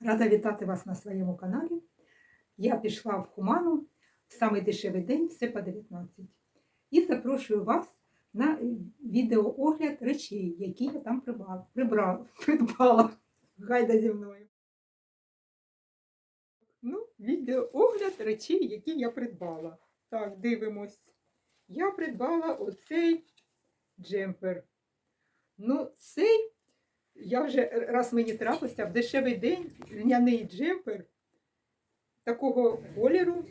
Рада вітати вас на своєму каналі. Я пішла в Хуману в самий дешевий день, все по 19. І запрошую вас на відеоогляд речей, які я там прибрала. прибрала, придбала. Гайда зі мною. Ну, відеоогляд речей, які я придбала. Так, дивимось. Я придбала оцей джемпер. Ну, цей я вже раз мені трапився в дешевий день льняний джемпер такого кольору.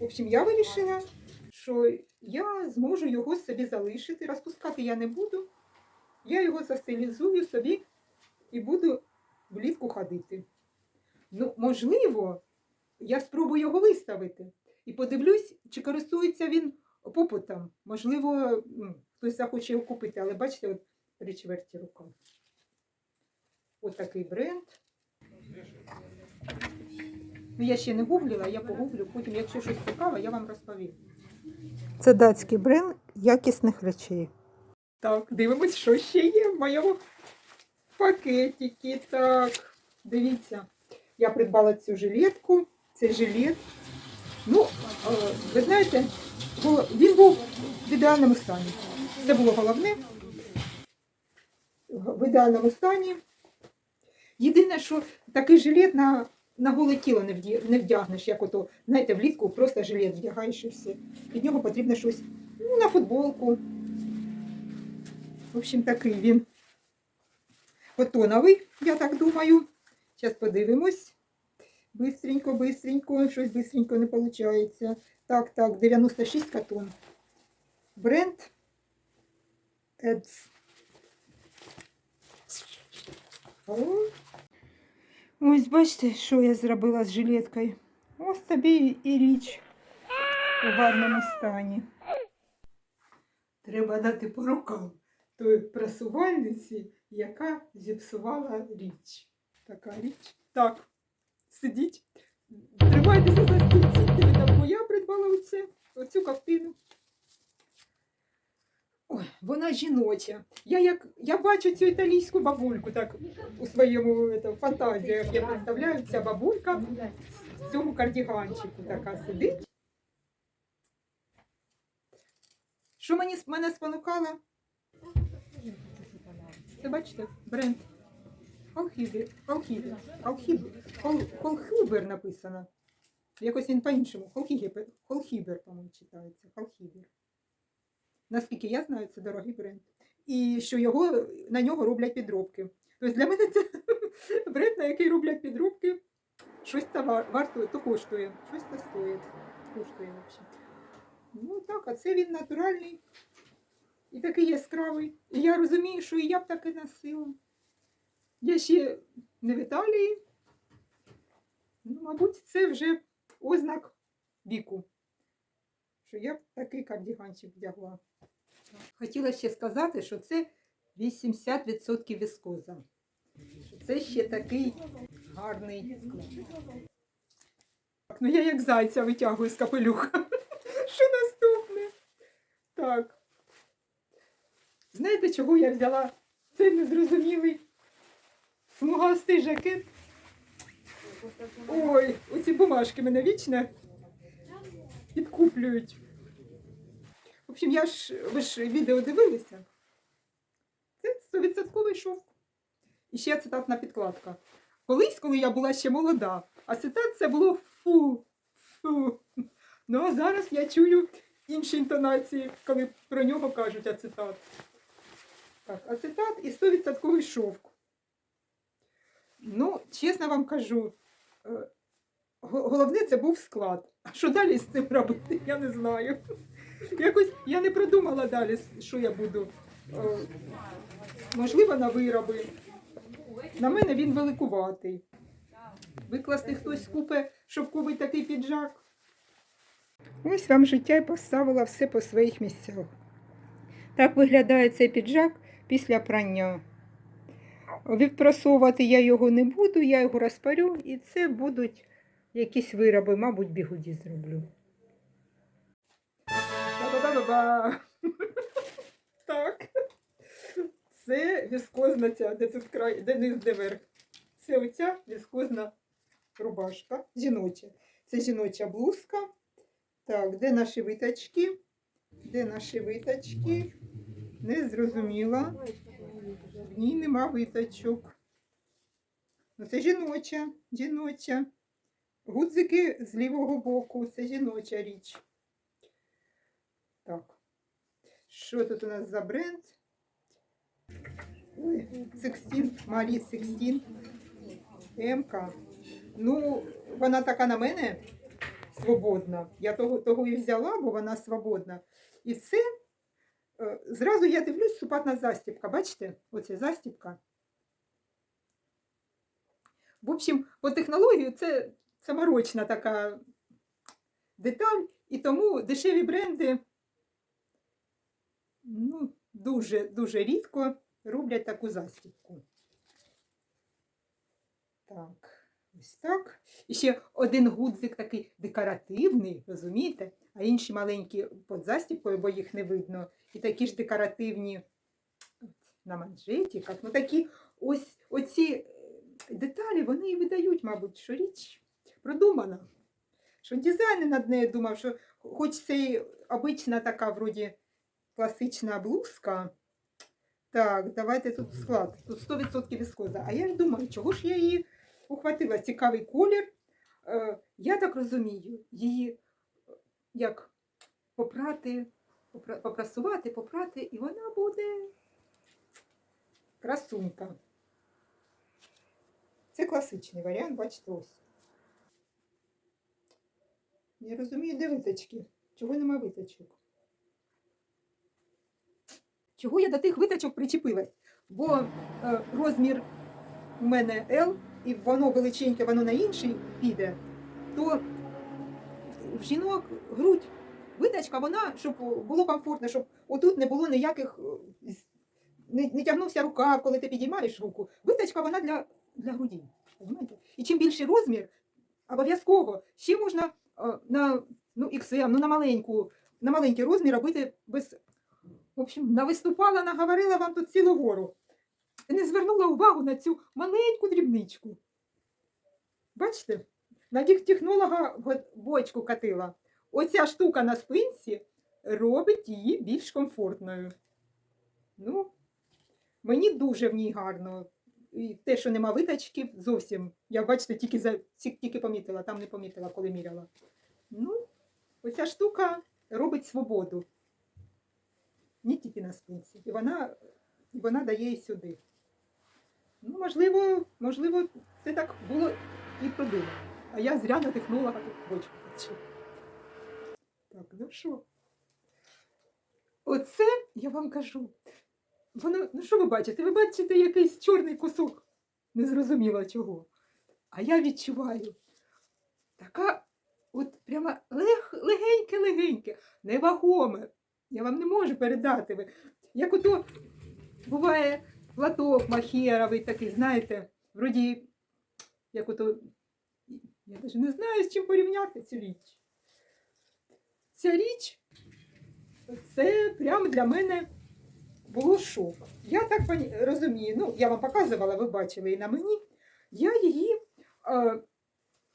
В общем, я вирішила, що я зможу його собі залишити. Розпускати я не буду. Я його застилізую собі і буду влітку ходити. Ну, можливо, я спробую його виставити і подивлюсь, чи користується він попитом. Можливо, хтось захоче його купити, але бачите, от три чверті рука. Ось такий бренд. Ну, я ще не гуглила, я погуглю, потім, якщо щось цікаве, я вам розповім. Це датський бренд якісних речей. Так, дивимось, що ще є в моєму пакетикі. Так, дивіться, я придбала цю жилетку. Це жилет. Ну, е, ви знаєте, він був в ідеальному стані. Це було головне. В ідеальному стані. Єдине, що такий жилет на, на голе тіло не, вдягнеш, як ото, знаєте, влітку просто жилет вдягаєш і все. Під нього потрібно щось ну, на футболку. В общем, такий він котоновий, я так думаю. Зараз подивимось. Бистренько, бистренько, щось бистренько не виходить. Так, так, 96 катон. Бренд Eds. О. Ось бачите, що я зробила з жилеткою. Ось тобі і річ у гарному стані. Треба дати по рукам той прасувальниці, яка зіпсувала річ. Така річ. Так, сидіть. Тримайтеся за стільці, бо я придбала оце, оцю ковтину. Ой, вона жіноча. Я, як, я бачу цю італійську бабульку так у своєму ето, фантазіях. Я представляю, ця бабулька в цьому кардіганчику така сидить. Що мені мене спонукало? Це бачите, бренд Холхібер, Холхібер, Холхібер, Хол- написано. Якось він по-іншому. Холхібер, по-моєму, читається. Холхібер. Наскільки я знаю, це дорогий бренд. І що його, на нього роблять підробки. Тобто для мене це бренд, на який роблять підробки, щось та вар- вартує, то коштує. Щось то стоїть. Коштує взагалі. Ну так, а це він натуральний і такий яскравий. І я розумію, що і я б так і носила. Я ще не в Італії. Ну, мабуть, це вже ознак віку, що я б такий кардіганчик вдягла. Хотіла ще сказати, що це 80% віскоза. Це ще такий гарний. Так, ну я як зайця витягую з капелюха. Що наступне? Так. Знаєте, чого я взяла цей незрозумілий смугастий жакет? Ой, оці бумажки мене вічно підкуплюють. Общем, я ж, ви ж відео дивилися. Це 100% шовк. І ще цитатна підкладка. Колись, коли я була ще молода, а цитат це було фу, фу. Ну а зараз я чую інші інтонації, коли про нього кажуть ацетат. Так, ацетат і 100% шовк. Ну, чесно вам кажу, е, головне це був склад. А що далі з цим робити, я не знаю. Якось я не придумала далі, що я буду. е, Можливо, на вироби. На мене він великуватий. Викласти хтось купе шовковий такий піджак. Ось вам життя і поставила все по своїх місцях. Так виглядає цей піджак після прання. Відпрасовувати я його не буду, я його розпарю, і це будуть якісь вироби, мабуть, бігуді зроблю. Ба-ба-ба-ба-ба. Так. Це віскозна ця, де тут край, де низ, де верх. це оця віскозна рубашка, жіноча. Це жіноча блузка. Так, де наші виточки? Де наші виточки? Не зрозуміла. В ній нема виточок. Ну, це жіноча, жіноча. Гудзики з лівого боку, це жіноча річ. Так. Що тут у нас за бренд? Ой, Секстін, Марі Секстін. МК. Ну, вона така на мене свободна. Я того, того і взяла, бо вона свободна. І це е, зразу я дивлюсь, супатна застібка. Бачите? Оце застібка. В общем, по технології це саморочна така деталь, і тому дешеві бренди ну, дуже, дуже рідко роблять таку застібку. Так, ось так. І ще один гудзик такий декоративний, розумієте? А інші маленькі під застібкою, бо їх не видно. І такі ж декоративні на манжетиках. Ну такі ось оці е, деталі, вони і видають, мабуть, що річ продумана. Що дизайнер над нею думав, що хоч це й обична така вроді класична блузка. Так, давайте тут склад. Тут 100% віскоза. А я ж думаю, чого ж я її ухватила? Цікавий колір. Е, я так розумію, її е, як попрати, попра- попрасувати, попрати, і вона буде красунка. Це класичний варіант, бачите, ось. Не розумію, де виточки. Чого нема виточок? Чого я до тих виточок причепилась? Бо е, розмір у мене L, і воно величеньке, воно на інший піде, то в жінок грудь виточка, вона, щоб було комфортно, щоб отут не було ніяких, е, не, не тягнувся рукав, коли ти підіймаєш руку. Виточка вона для, для груді. Розумієте? І чим більший розмір, обов'язково ще можна е, на ну, XM, ну, на маленьку, на маленький розмір робити без. В общем, навиступала, наговорила вам тут цілу гору. Не звернула увагу на цю маленьку дрібничку. Бачите? На технолога бочку катила. Оця штука на спинці робить її більш комфортною. Ну, мені дуже в ній гарно. І те, що нема витачки, зовсім. Я, бачите, тільки, за, тільки помітила, там не помітила, коли міряла. Ну, оця штука робить свободу. Не тільки на спинці. І вона, і вона дає і сюди. Ну, можливо, можливо, це так було і продумано. А я зря на технолога тут бочку. Так, ну що? Оце я вам кажу. Воно, ну що ви бачите? Ви бачите якийсь чорний кусок. Незрозуміло чого. А я відчуваю. Така от прямо лег, легеньке-легеньке, невагоме. Я вам не можу передати. Як ото буває платок махеровий такий, знаєте, вроді, як ото, я навіть не знаю, з чим порівняти цю річ. Ця річ, це прямо для мене було шок. Я так розумію, ну, я вам показувала, ви бачили і на мені. Я її е,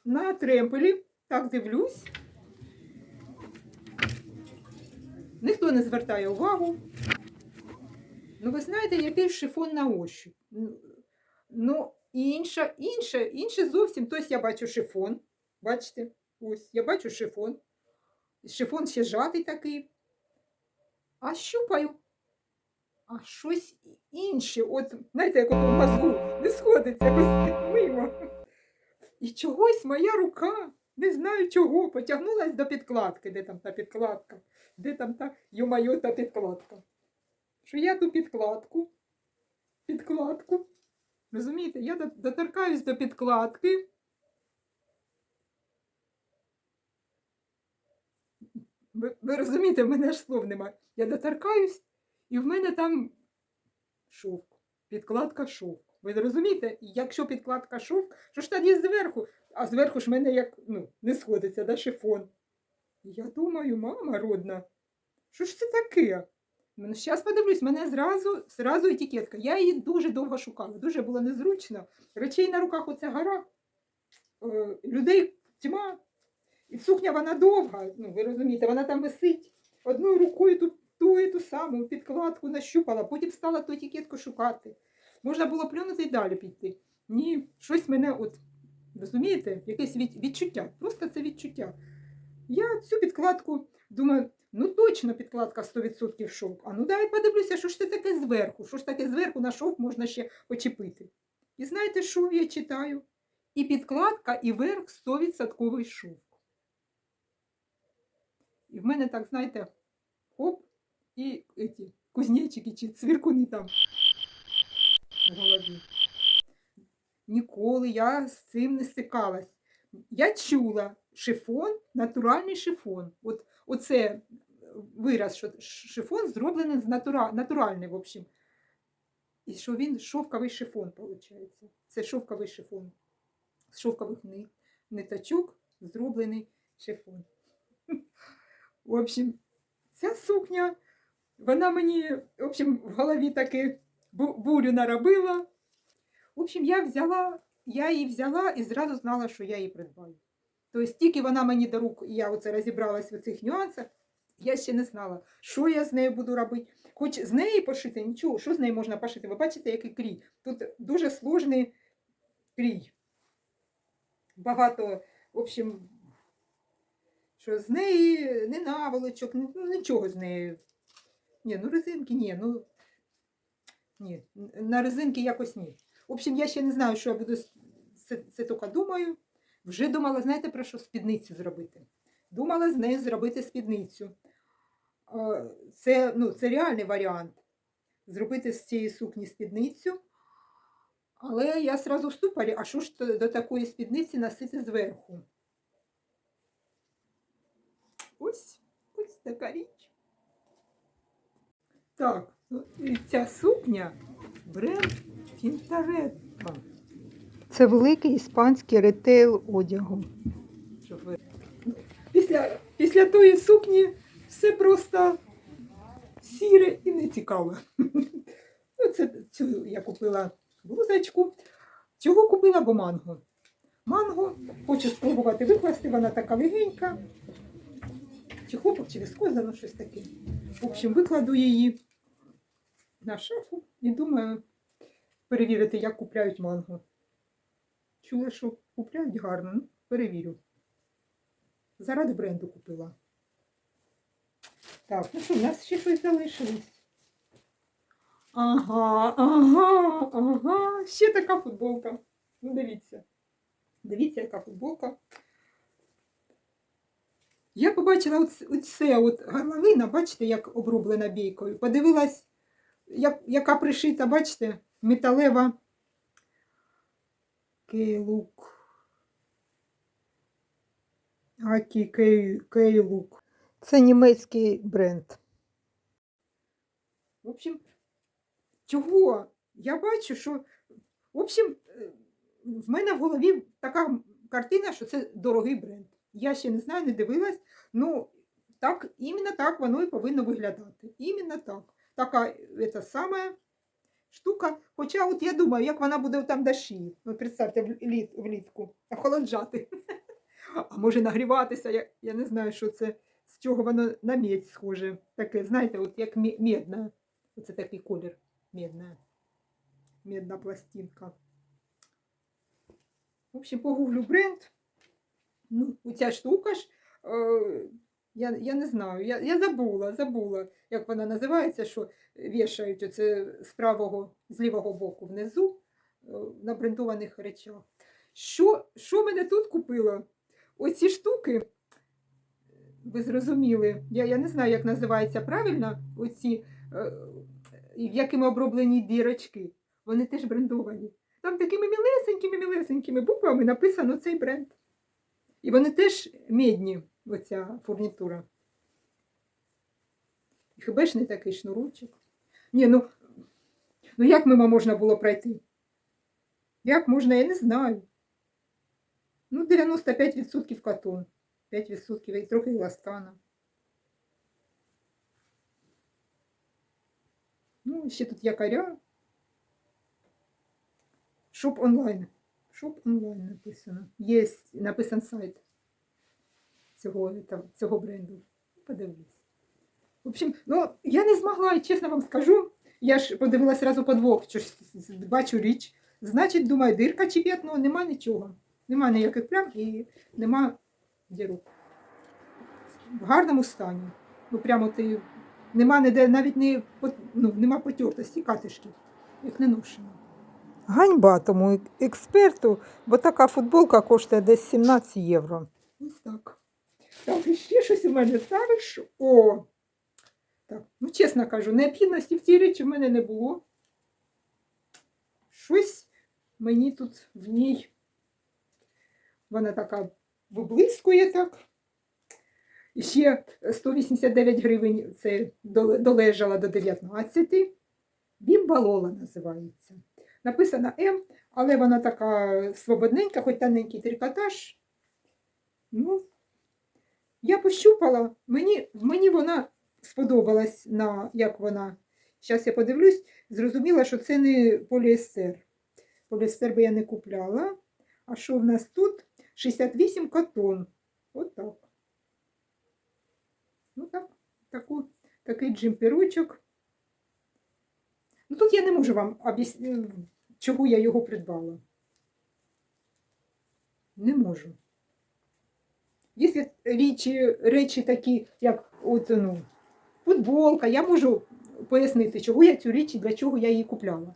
на тремпелі так дивлюсь. Ніхто не звертає увагу. Ну, ви знаєте, який шифон на ощупь. Ну, інша, інша, інше зовсім. Тобто я бачу шифон. Бачите? Ось, я бачу шифон. Шифон ще жатий такий. А щупаю. А щось інше. От, знаєте, як в мозку не сходиться якось мимо. І чогось моя рука, не знаю чого, потягнулась до підкладки. Де там та підкладка? Де там та йо-майо та підкладка? Що я ту підкладку, підкладку. Розумієте, я доторкаюсь до підкладки. Ви, ви розумієте, в мене аж слов немає. Я доторкаюсь, і в мене там шовк. Підкладка шовк. Ви розумієте? Якщо підкладка шовк, що ж тоді зверху? А зверху ж мене як ну, не сходиться, да, шифон. Я думаю, мама родна, що ж це таке? Зараз подивлюсь, мене зразу, зразу етикетка. Я її дуже довго шукала, дуже було незручно. Речей на руках оця гора, е, людей тьма. І сукня вона довга, ну ви розумієте, вона там висить. Одною рукою ту, ту і ту саму підкладку нащупала, потім стала ту етикетку шукати. Можна було плюнути і далі піти. Ні, щось мене, от, розумієте, якесь відчуття. Просто це відчуття. Я цю підкладку думаю, ну точно підкладка 100% шовк. А ну дай подивлюся, що ж це таке зверху, що ж таке зверху на шовк можна ще почепити. І знаєте, що я читаю? І підкладка, і верх 100% шовк. І в мене так, знаєте, хоп, і эти, кузнечики чи цвіркуни там в голові. Ніколи я з цим не стикалась. Я чула шифон, натуральний шифон. От, оце вираз, що шифон зроблений з натура, натуральний, в общем. І що він шовковий шифон, виходить. Це шовковий шифон. З шовкових ни- ниточок зроблений шифон. В общем, ця сукня, вона мені, в общем, в голові таки бурю наробила. В общем, я взяла, я її взяла і зразу знала, що я її придбаю. Тобто, тільки вона мені до рук, і я оце розібралась в цих нюансах, я ще не знала, що я з нею буду робити. Хоч з неї пошити, нічого, що з нею можна пошити? Ви бачите, який крій. Тут дуже сложний крій. Багато, в общем, що з неї не наволочок, ну нічого з нею. Ні, ну резинки ні, ну ні, на резинки якось ні. В общем, я ще не знаю, що я буду це, це тільки думаю. Вже думала, знаєте, про що спідницю зробити. Думала з нею зробити спідницю. Це, ну, це реальний варіант. Зробити з цієї сукні спідницю. Але я сразу в ступорі, а що ж до такої спідниці носити зверху? Ось, ось така річ. Так, ну, ця сукня бренд Фінтаретта. Це великий іспанський ретейл одягу. Після, після тої сукні все просто сіре і нецікаве. Ну, це цю я купила блузочку. Чого купила, бо манго. Манго, хочу спробувати викласти, вона така легенька. Чи хлопок, чи віскоза, ну щось таке. В общем, викладу її на шафу і думаю перевірити, як купляють манго. Чула, що купляють гарно, ну, перевірю. Заради бренду купила. Так, ну що, у нас ще щось залишилось. Ага, ага, ага. Ще така футболка. Ну, дивіться. Дивіться, яка футболка. Я побачила оц- оце от горловина, бачите, як оброблена бійкою. Подивилась, як, яка пришита, бачите, металева кейлук. Акі кей, кейлук. Це німецький бренд. В общем, чого? Я бачу, що в общем, в мене в голові така картина, що це дорогий бренд. Я ще не знаю, не дивилась. Ну, так, іменно так воно і повинно виглядати. Іменно так. Така це саме штука. Хоча от я думаю, як вона буде там до шиї. Ну, представте, влітку, охолоджати. А може нагріватися, я, я не знаю, що це, з чого воно на медь схоже. Таке, знаєте, от як медна. Оце такий колір медна. Медна пластинка. В общем, погуглю бренд. Ну, оця штука ж, е, я, я не знаю, я, я забула, забула, як вона називається, що вішають оце з правого, з лівого боку внизу е, на брендованих речах. Що, що мене тут купило? Оці штуки, ви зрозуміли, я, я не знаю, як називається правильно, оці, е, якими оброблені дірочки. Вони теж брендовані. Там такими мілесенькими, мілесенькими буквами написано цей бренд. І вони теж медні, оця фурнітура. Хіба ж не такий шнурочок? Ні, ну, ну як мимо можна було пройти? Як можна, я не знаю. Ну, 95% катон, 5% і трохи еластана. О, ще тут якоря. Шоп онлайн. Шоп онлайн написано. Є написан сайт цього, там, цього бренду. Подивлюсь. В общем, ну, я не змогла, і чесно вам скажу. Я ж подивилась разу по двох, що бачу річ. Значить, думаю, дирка чи п'ятно, нема нічого. Нема ніяких плям і нема дірок. В гарному стані. Ну прямо ти нема ніде, навіть не ну, нема потертості, катишків, як не ношено. Ганьба тому експерту, бо така футболка коштує десь 17 євро. Ось так. Так, і ще щось у мене ставиш. О! Так, ну чесно кажу, необхідності в цій речі в мене не було. Щось мені тут в ній. Вона така виблискує так. І ще 189 гривень це доле- долежала до 19. Бімбалола називається. Написана М, але вона така свободненька, хоч тоненький трикотаж. Ну, я пощупала, мені, мені вона сподобалась на як вона. Зараз я подивлюсь, зрозуміла, що це не поліестер. Поліестер би я не купляла. А що в нас тут? 68 котон. От так. Ну так, таку, такий джимперочок. Ну тут я не можу вам об'яснити, чого я його придбала. Не можу. Є речі, речі такі, як от, ну, футболка, я можу пояснити, чого я цю річ і для чого я її купляла.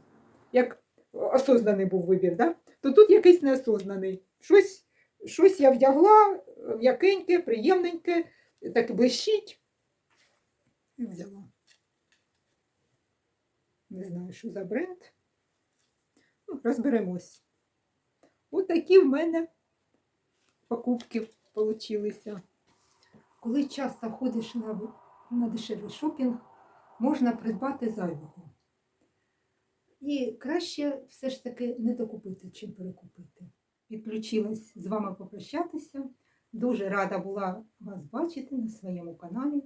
Як осознаний був вибір, да? то тут якийсь неосознаний. Щось, щось я вдягла, м'якеньке, приємненьке, так блищить. І взяла. Не знаю, що за бренд. Ну, розберемось. Ось такі в мене покупки получилися. Коли часто ходиш на, на дешевий шопінг, можна придбати зайвого. І краще все ж таки не докупити, чим перекупити. Підключилась з вами попрощатися. Дуже рада була вас бачити на своєму каналі.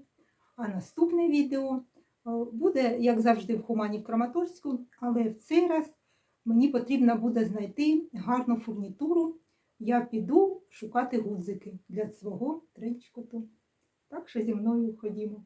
А наступне відео е, буде, як завжди, в Хумані в Краматорську, але в цей раз мені потрібно буде знайти гарну фурнітуру. Я піду шукати гудзики для свого тренчкоту. Так що зі мною ходімо.